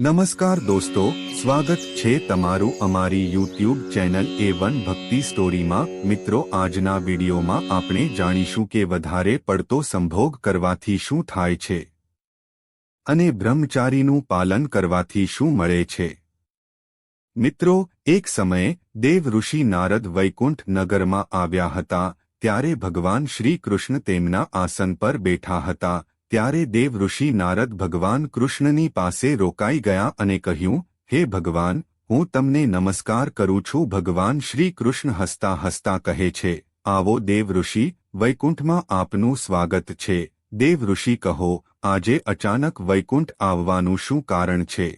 નમસ્કાર દોસ્તો, સ્વાગત છે તમારું અમારી યુટ્યુબ ચેનલ એ વન ભક્તિ સ્ટોરીમાં. મિત્રો, આજના વિડીયોમાં આપણે જાણીશું કે વધારે પડતો સંભોગ કરવાથી શું થાય છે અને બ્રહ્મચારીનું પાલન કરવાથી શું મળે છે. મિત્રો, એક સમયે દેવ ઋષિ નારદ વૈકુંઠ નગરમાં આવ્યા હતા, ત્યારે ભગવાન શ્રી કૃષ્ણ તેમના આસન પર બેઠા હતા. ત્યારે દેવ ઋષિ નારદ ભગવાન કૃષ્ણની પાસે રોકાઈ ગયા અને કહ્યું, હે ભગવાન, હું તમને નમસ્કાર કરું છું. ભગવાન શ્રી કૃષ્ણ હસતા હસતા કહે છે, આવો દેવ ઋષિ, વૈકુંઠમાં આપનું સ્વાગત છે. દેવ ઋષિ કહો, આજે અચાનક વૈકુંઠ આવવાનું શું કારણ છે?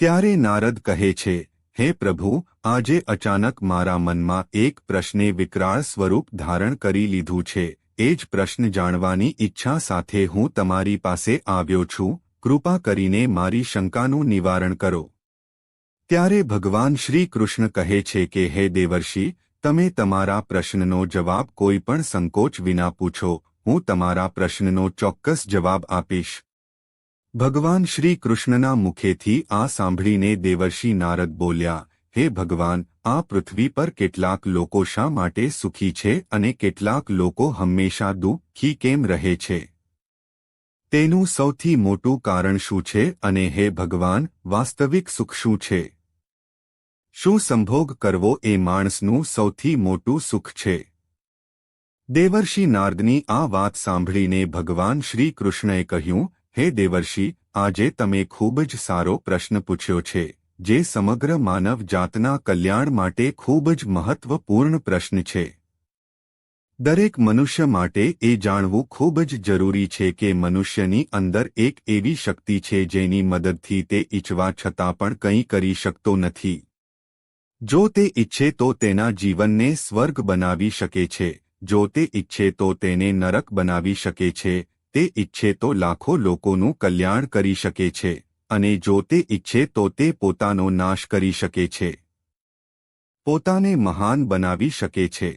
ત્યારે નારદ કહે છે, હે પ્રભુ, આજે અચાનક મારા મનમાં એક પ્રશ્ને વિકરાળ સ્વરૂપ ધારણ કરી લીધું છે. એ જ પ્રશ્ન જાણવાની ઈચ્છા સાથે હું તમારી પાસે આવ્યો છું, કૃપા કરીને મારી શંકાનું નિવારણ કરો. ત્યારે ભગવાન શ્રી કૃષ્ણ કહે છે કે, હે દેવર્ષિ, તમે તમારા પ્રશ્નનો જવાબ કોઈ પણ સંકોચ વિના પૂછો, હું તમારા પ્રશ્નનો ચોક્કસ જવાબ આપીશ. ભગવાન શ્રી કૃષ્ણના મુખેથી આ સાંભળીને દેવર્ષિ નારદ બોલ્યા હે ભગવાન, આ પૃથ્વી પર કેટલાક લોકો શા માટે સુખી છે અને કેટલાક લોકો હંમેશા દુઃખી કેમ રહે છે? તેનું સૌથી મોટું કારણ શું છે અને હે ભગવાન, વાસ્તવિક સુખ શું છે? શું સંભોગ કરવો એ માણસનું સૌથી મોટું સુખ છે? દેવર્ષિ નારદની આ વાત સાંભળીને ભગવાન શ્રી કૃષ્ણએ કહ્યું, હે દેવર્ષિ, આજે તમે ખૂબ જ સારો પ્રશ્ન પૂછ્યો છે. જે સમગ્ર માનવ જાતના કલ્યાણ માટે ખૂબ જ મહત્વપૂર્ણ પ્રશ્ન છે. દરેક મનુષ્ય માટે એ જાણવું ખૂબ જ જરૂરી છે કે મનુષ્યની અંદર એક એવી શક્તિ છે જેની મદદથી તે ઈચ્છવા છતાં પણ કંઈ કરી શકતો નથી. જો તે ઈચ્છે તો તેના જીવનને સ્વર્ગ બનાવી શકે છે. જો તે ઈચ્છે તો તેને નરક બનાવી શકે છે. તે ઈચ્છે તો લાખો લોકોનું કલ્યાણ કરી શકે છે. અને જો તે ઈચ્છે તો તે પોતાનો નાશ કરી શકે છે. પોતાને મહાન બનાવી શકે છે.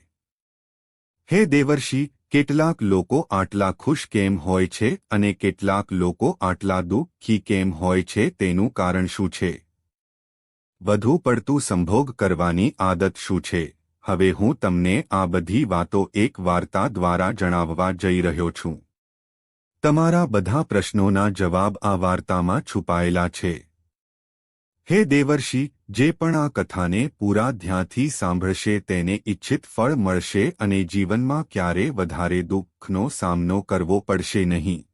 હે દેવર્ષિ, કેટલાક લોકો આટલા ખુશ કેમ હોય છે અને કેટલાક લોકો આટલા દુઃખી કેમ હોય છે તેનું કારણ શું છે? વધુ પડતું સંભોગ કરવાની આદત શું છે? હવે હું તમને આ બધી વાતો એક વાર્તા દ્વારા જણાવવા જઈ રહ્યો છું. તમારા બધા પ્રશ્નોના જવાબ આ વાર્તામાં છુપાયેલા છે. હે દેવર્ષિ, જે પણ આ કથાને પૂરા ધ્યાનથી સાંભળશે તેને ઇચ્છિત ફળ મળશે અને જીવનમાં ક્યારે વધારે દુઃખનો સામનો કરવો પડશે નહીં.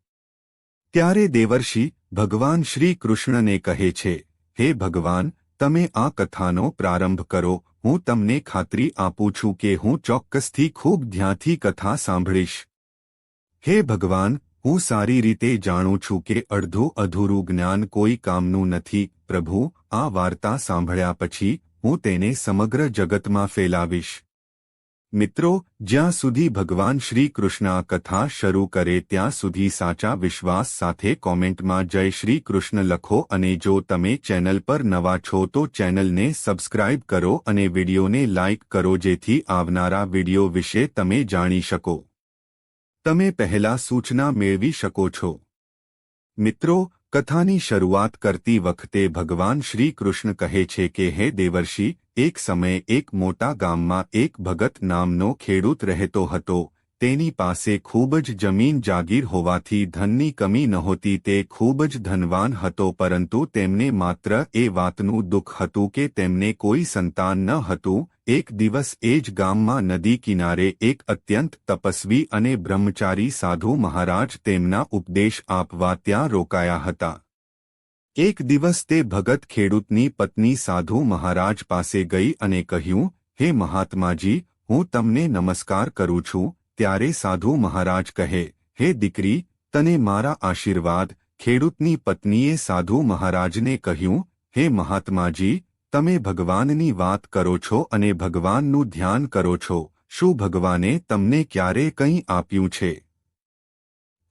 ત્યારે દેવર્ષિ, ભગવાન શ્રી કૃષ્ણને કહે છે, હે ભગવાન, તમે આ કથાનો પ્રારંભ કરો. હું તમને ખાતરી આપું છું કે હું ચોક્કસથી ખૂબ ધ્યાનથી કથા સાંભળીશ. હે ભગવાન હું સારી રીતે જાણું છું કે અડધું અધૂરું જ્ઞાન કોઈ કામનું નથી, પ્રભુ, આ વાર્તા સાંભળ્યા પછી હું તેને સમગ્ર જગતમાં ફેલાવીશ. મિત્રો, જ્યાં સુધી ભગવાન શ્રી કૃષ્ણ કથા શરૂ કરે ત્યાં સુધી સાચા વિશ્વાસ સાથે કોમેન્ટમાં જય શ્રી કૃષ્ણ લખો અને જો તમે ચેનલ પર નવા છો તો ચેનલને સબસ્ક્રાઇબ કરો અને વિડીયોને લાઇક કરો જેથી આવનારા વીડિયો વિશે તમે જાણી શકો. તમે પહેલા સૂચના મેળવી શકો છો. મિત્રો, કથાની શરૂઆત કરતી વખતે ભગવાન શ્રી કૃષ્ણ કહે છે કે, હે દેવર્ષિ, એક સમયે એક મોટા ગામમાં એક ભગત નામનો ખેડૂત રહેતો હતો. તેની પાસે ખૂબ જ જમીન જાગીર હોવાથી ધનની કમી નહોતી, તે ખૂબ જ ધનવાન હતો, પરંતુ તેમને માત્ર એ વાતનું દુઃખ હતું કે તેમને કોઈ સંતાન ન હતું. એક દિવસ એ જ ગામમાં નદી કિનારે એક અત્યંત તપસ્વી અને બ્રહ્મચારી સાધુ મહારાજ તેમના ઉપદેશ આપવા ત્યાં રોકાયા હતા. એક દિવસ તે ભગત ખેડૂતની પત્ની સાધુ મહારાજ પાસે ગઈ અને કહ્યું, હે મહાત્માજી, હું તમને નમસ્કાર કરું છું. ત્યારે સાધુ મહારાજ કહે, હે દીકરી, તને મારા આશીર્વાદ, ખેડૂતની પત્નીએ સાધુ મહારાજને કહ્યું, હે મહાત્માજી, તમે ભગવાનની વાત કરો છો અને ભગવાનનું ધ્યાન કરો છો, શું ભગવાને તમને ક્યારે કંઈ આપ્યું છે?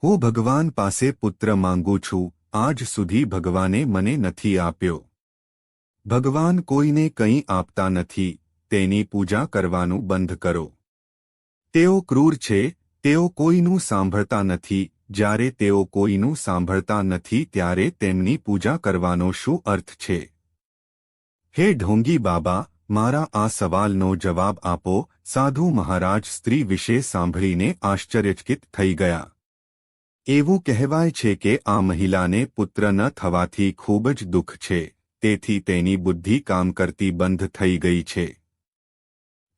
હું ભગવાન પાસે પુત્ર માંગુ છું, આજ સુધી ભગવાને મને નથી આપ્યો. ભગવાન કોઈને કંઈ આપતા નથી, તેની પૂજા કરવાનું બંધ કરો. તેઓ ક્રૂર છે, તેઓ કોઈનું સાંભળતા નથી, જ્યારે તેઓ કોઈનું સાંભળતા નથી ત્યારે તેમની પૂજા કરવાનો શું અર્થ છે? હે ઢોંગી બાબા, મારા આ સવાલનો જવાબ આપો, સાધુ મહારાજ સ્ત્રી વિશે સાંભળીને આશ્ચર્યચકિત થઈ ગયા. એવું કહેવાય છે કે આ મહિલાને પુત્ર ન થવાથી ખૂબ જ દુઃખ છે, તેથી તેની બુદ્ધિ કામ કરતી બંધ થઈ ગઈ છે.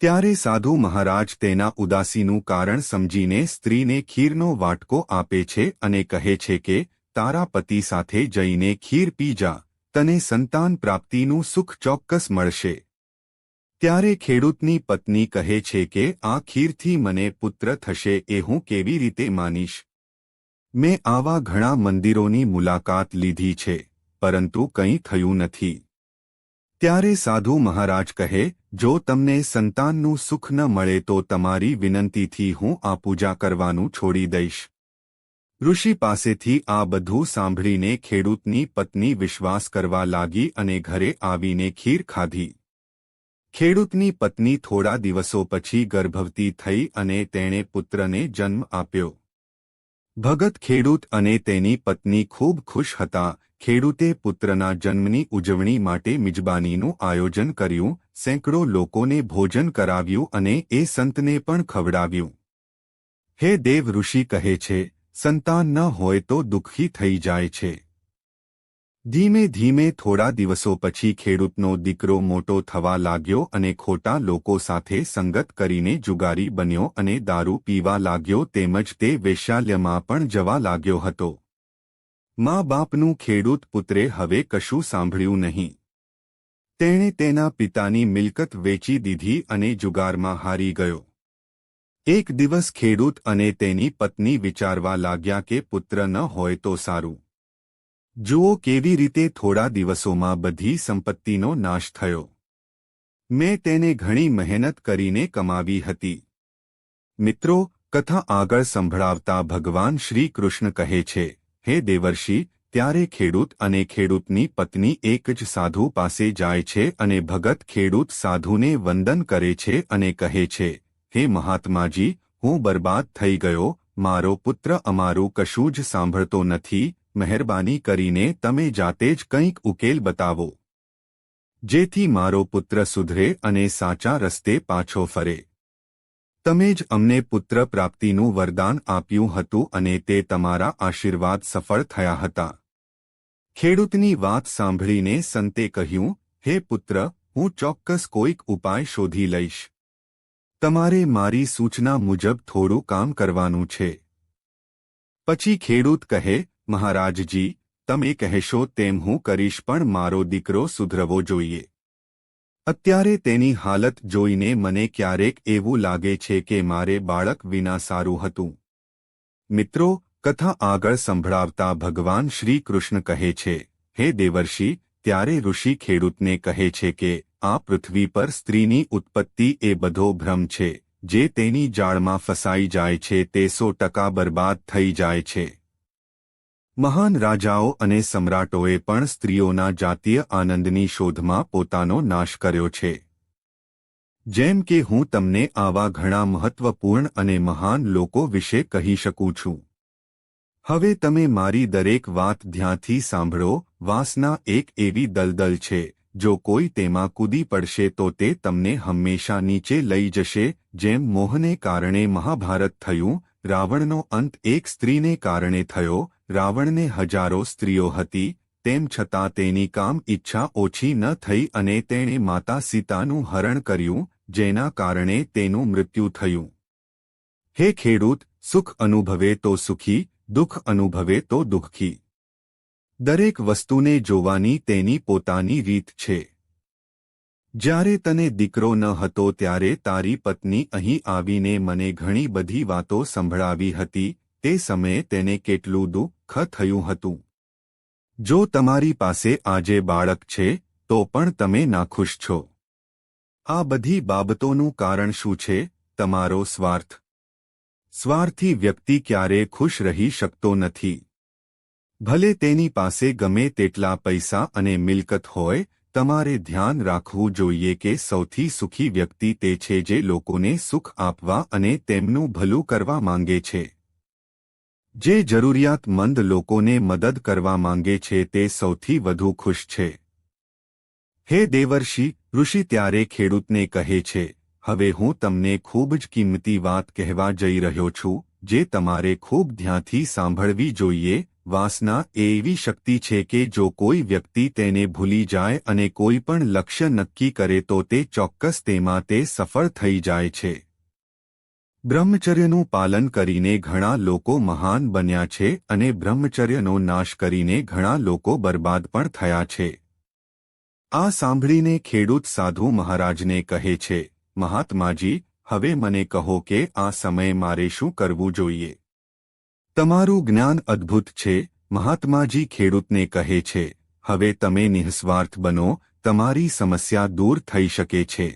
ત્યારે સાધુ મહારાજ તેના ઉદાસીનું કારણ સમજીને સ્ત્રીને ખીરનો વાટકો આપે છે અને કહે છે કે, તારા પતિ સાથે જઈને ખીર પી જા, તને સંતાન પ્રાપ્તિનું સુખ ચોક્કસ મળશે. ત્યારે ખેડૂતની પત્ની કહે છે કે, આ ખીરથી મને પુત્ર થશે એ હું કેવી રીતે માનીશ? મેં આવા ઘણા મંદિરોની મુલાકાત લીધી છે, પરંતુ કંઈ થયું નથી. ત્યારે સાધુ મહારાજ કહે જો તમને સંતાનનું સુખ ન મળે તો તમારી વિનંતીથી હું આ પૂજા કરવાનું છોડી દઈશ. ઋષિ પાસેથી આ બધું સાંભળીને ખેડૂતની પત્ની વિશ્વાસ કરવા લાગી અને ઘરે આવીને ખીર ખાધી. ખેડૂતની પત્ની થોડા દિવસો પછી ગર્ભવતી થઈ અને તેણે પુત્રને જન્મ આપ્યો. ભગત ખેડૂત અને તેની પત્ની ખૂબ ખુશ હતા. ખેડૂતે પુત્રના જન્મની ઉજવણી માટે મિજબાનીનું આયોજન કર્યું સેંકડો લોકોને ભોજન કરાવ્યું અને એ સંતને પણ ખવડાવ્યું. હે દેવ ઋષિ કહે છે, સંતાન ન હોય તો દુઃખી થઈ જાય છે. ધીમે ધીમે થોડા દિવસો પછી ખેડૂતનો દીકરો મોટો થવા લાગ્યો અને ખોટા લોકો સાથે સંગત કરીને જુગારી બન્યો અને દારૂ પીવા લાગ્યો તેમજ તે વૈશાલ્યમાં પણ જવા લાગ્યો હતો. મા બાપનું ખેડૂત પુત્રે હવે કશું સાંભળ્યું નહીં. તેણે તેના પિતાની મિલકત વેચી દીધી અને જુગારમાં હારી ગયો. એક દિવસ ખેડૂત અને તેની પત્ની વિચારવા લાગ્યા કે પુત્ર ન હોય તો સારું. જુઓ કેવી રીતે થોડા દિવસોમાં બધી સંપત્તિનો નાશ થયો. મેં તેને ઘણી મહેનત કરીને કમાવી હતી. મિત્રો, કથા આગળ સંભળાવતા ભગવાન શ્રી કૃષ્ણ કહે છે, હે દેવર્ષિ ત્યારે ખેડૂત અને ખેડૂતની પત્ની એક જ સાધુ પાસે જાય છે અને ભગત ખેડૂત સાધુને વંદન કરે છે અને કહે છે, હે મહાત્માજી, હું બરબાદ થઈ ગયો, મારો પુત્ર અમારું કશું જ સાંભળતો નથી, મહેરબાની કરીને તમે જાતે જ કંઈક ઉકેલ બતાવો. જેથી મારો પુત્ર સુધરે અને સાચા રસ્તે પાછો ફરે. તમે જ અમને પુત્ર પ્રાપ્તિનું વરદાન આપ્યું હતું અને તે તમારા આશીર્વાદ સફળ થયા હતા. ખેડૂતની વાત સાંભળીને સંતે કહ્યું, હે પુત્ર, હું ચોક્કસ કોઈક ઉપાય શોધી લઈશ. તમારે મારી સૂચના મુજબ થોડું કામ કરવાનું છે. પછી ખેડૂત કહે, મહારાજજી, તમે કહેશો તેમ હું કરીશ, પણ મારો દીકરો સુધરવો જોઈએ. અત્યારે તેની હાલત જોઈને મને ક્યારેક એવું લાગે છે કે મારે બાળક વિના સારું હતું. મિત્રો કથા આગળ સંભળાવતા ભગવાન શ્રી કૃષ્ણ કહે છે, હે દેવર્ષિ, ત્યારે ઋષિ ખેડૂતને કહે છે કે, આ પૃથ્વી પર સ્ત્રીની ઉત્પત્તિ એ બધો ભ્રમ છે, જે તેની જાળમાં ફસાઈ જાય છે તે સો ટકા બરબાદ થઈ જાય છે. મહાન રાજાઓ અને સમ્રાટોએ પણ સ્ત્રીઓના જાતીય આનંદની શોધમાં પોતાનો નાશ કર્યો છે. જેમ કે હું તમને આવા ઘણા મહત્વપૂર્ણ અને મહાન લોકો વિશે કહી શકું છું. હવે તમે મારી દરેક વાત ધ્યાનથી સાંભળો, વાસના એક એવી દલદલ છે, જો કોઈ તેમાં કૂદી પડશે તો તે તમને હંમેશા નીચે લઈ જશે, જેમ મોહને કારણે મહાભારત થયું, રાવણનો અંત એક સ્ત્રીને કારણે થયો, રાવણને હજારો સ્ત્રીઓ હતી, તેમ છતાં તેની કામ ઈચ્છા ઓછી ન થઈ અને તેણે માતા સીતાનું હરણ કર્યું, જેના કારણે તેનું મૃત્યુ થયું. હે ખેડૂત, સુખ અનુભવે તો સુખી દુઃખ અનુભવે તો દુઃખી. દરેક વસ્તુને જોવાની તેની પોતાની રીત છે. જ્યારે તને દીકરો ન હતો ત્યારે તારી પત્ની અહીં આવીને મને ઘણી બધી વાતો સંભળાવી હતી, તે સમયે તેને કેટલું દુઃખ થયું હતું. જો તમારી પાસે આજે બાળક છે, તો પણ તમે નાખુશ છો. આ બધી બાબતોનું કારણ શું છે, તમારો સ્વાર્થ? સ્વાર્થી વ્યક્તિ ક્યારે ખુશ રહી શકતો નથી. ભલે તેની પાસે ગમે તેટલા પૈસા અને મિલકત હોય, તમારે ધ્યાન રાખવું જોઈએ કે સૌથી સુખી વ્યક્તિ તે છે જે લોકોને સુખ આપવા અને તેમનું ભલું કરવા માંગે છે. જે જરૂરિયાતમંદ લોકોને મદદ કરવા માંગે છે તે સૌથી વધુ ખુશ છે. હે દેવર્ષિ, ઋષિ ત્યારે ખેડૂતને કહે છે હવે હું તમને ખૂબ જ કિંમતી વાત કહેવા જઈ રહ્યો છું, જે તમારે ખૂબ ધ્યાનથી સાંભળવી જોઈએ, વાસના એ એવી શક્તિ છે કે જો કોઈ વ્યક્તિ તેને ભૂલી જાય અને કોઈ પણ લક્ષ્ય નક્કી કરે તો તે ચોક્કસ તેમાં તે સફળ થઈ જાય છે. બ્રહ્મચર્યનું પાલન કરીને ઘણા લોકો મહાન બન્યા છે અને બ્રહ્મચર્યનો નાશ કરીને ઘણા લોકો બરબાદ પણ થયા છે. આ સાંભળીને ખેડૂત સાધુ મહારાજને કહે છે મહાત્માજી, હવે મને કહો કે આ સમયે મારે શું કરવું જોઈએ? તમારું જ્ઞાન અદ્ભુત છે, મહાત્માજી ખેડૂતને કહે છે, હવે તમે નિઃસ્વાર્થ બનો, તમારી સમસ્યા દૂર થઈ શકે છે.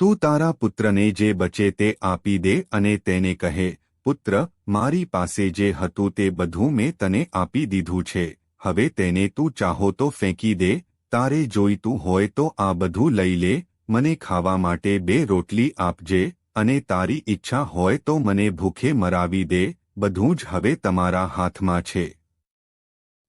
તું તારા પુત્રને જે બચે તે આપી દે અને તેને કહે, પુત્ર, મારી પાસે જે હતું તે બધું મેં તને આપી દીધું છે, હવે તેને તું ચાહો તો ફેંકી દે, તારે જોઈતું હોય તો આ બધું લઈ લે મને ખાવા માટે બે રોટલી આપજે અને તારી ઈચ્છા હોય તો મને ભૂખે મરાવી દે, બધું જ હવે તમારા હાથમાં છે.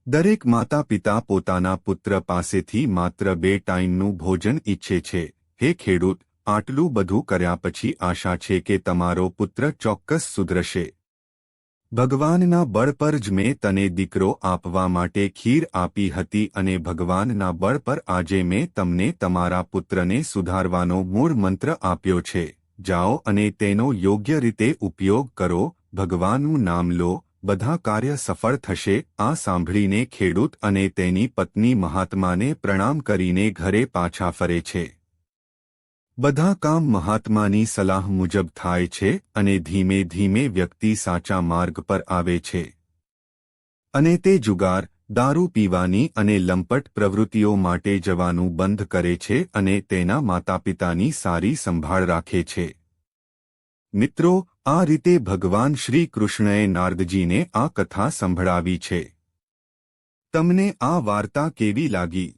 દરેક માતા પિતા પોતાના પુત્ર પાસેથી માત્ર બે ટાઈમનું ભોજન ઈચ્છે છે. હે ખેડૂત, આટલું બધું કર્યા પછી આશા છે કે તમારો પુત્ર ચોક્કસ સુધરશે. ભગવાનના બળ પર જ મેં તને દીકરો આપવા માટે ખીર આપી હતી અને ભગવાનના બળ પર આજે મેં તમને તમારા પુત્રને સુધારવાનો મૂળ મંત્ર આપ્યો છે. જાઓ અને તેનો યોગ્ય રીતે ઉપયોગ કરો. ભગવાનનું નામ લો. બધા કાર્ય સફળ થશે. આ સાંભળીને ખેડૂત અને તેની પત્ની મહાત્માને પ્રણામ કરીને ઘરે પાછા ફરે છે. બધા કામ મહાત્માની સલાહ મુજબ થાય છે અને ધીમે ધીમે વ્યક્તિ સાચા માર્ગ પર આવે છે. અને તે જુગાર, દારૂ પીવાની અને લંપટ પ્રવૃત્તિઓ માટે જવાનું બંધ કરે છે અને તેના માતાપિતાની સારી સંભાળ રાખે છે. મિત્રો, આ રીતે ભગવાન શ્રી કૃષ્ણએ નારદજીને આ કથા સંભળાવી છે. તમને આ વાર્તા કેવી લાગી?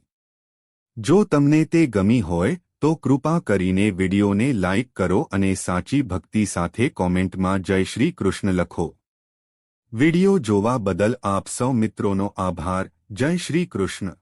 જો તમને તે ગમી હોય તો કૃપા કરીને વિડિયોને લાઇક કરો અને સાચી ભક્તિ સાથે કોમેન્ટમાં જય શ્રી કૃષ્ણ લખો. વિડિયો જોવા બદલ આપ સૌ મિત્રોનો આભાર. જય શ્રી કૃષ્ણ.